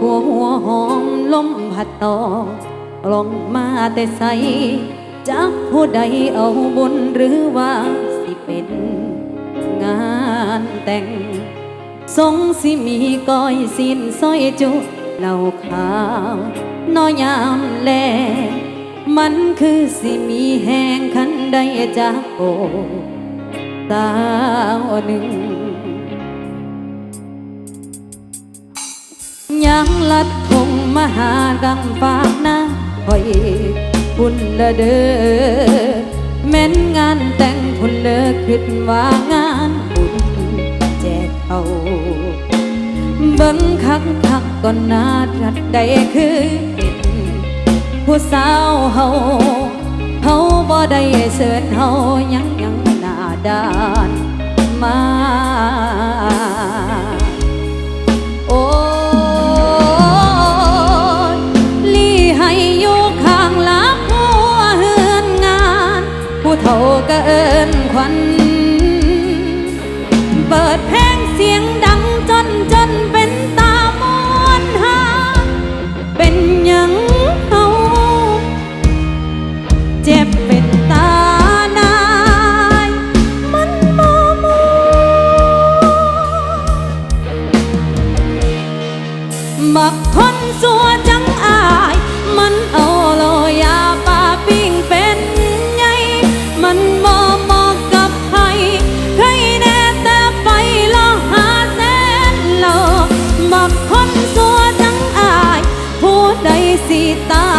ขัวหัวหอมลมพัดตองลองมาแต่ใสจักผู้ใดเอาบุญหรือว่าสิเป็นงานแต่งทรงสิมีก้อยสินสร้อยจุเหล่าขาวน้อยามแล มันคือสิมีแหงคันใดจากโอสาวหนึ่ง ยังลัดทงมหากำฝากนะคอยคุณละเด้อแม่นงานแต่งคุณเลิกคิดว่างานบุญแจกเขาเบิ่งคักคักก่อนนารัดใดคือเป็นผู้สาวเฮาเฮาบ่ได้เชิญเฮายังยังหน้าด้านมา อินขวัญเปิดเพลงเสียงดังจนจนเป็นตามอนหา เป็นหยังเฮาเจ็บเป็นตานายมันบ่มัวบักคนสัวจั ใ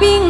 ปลาปิ้งเป็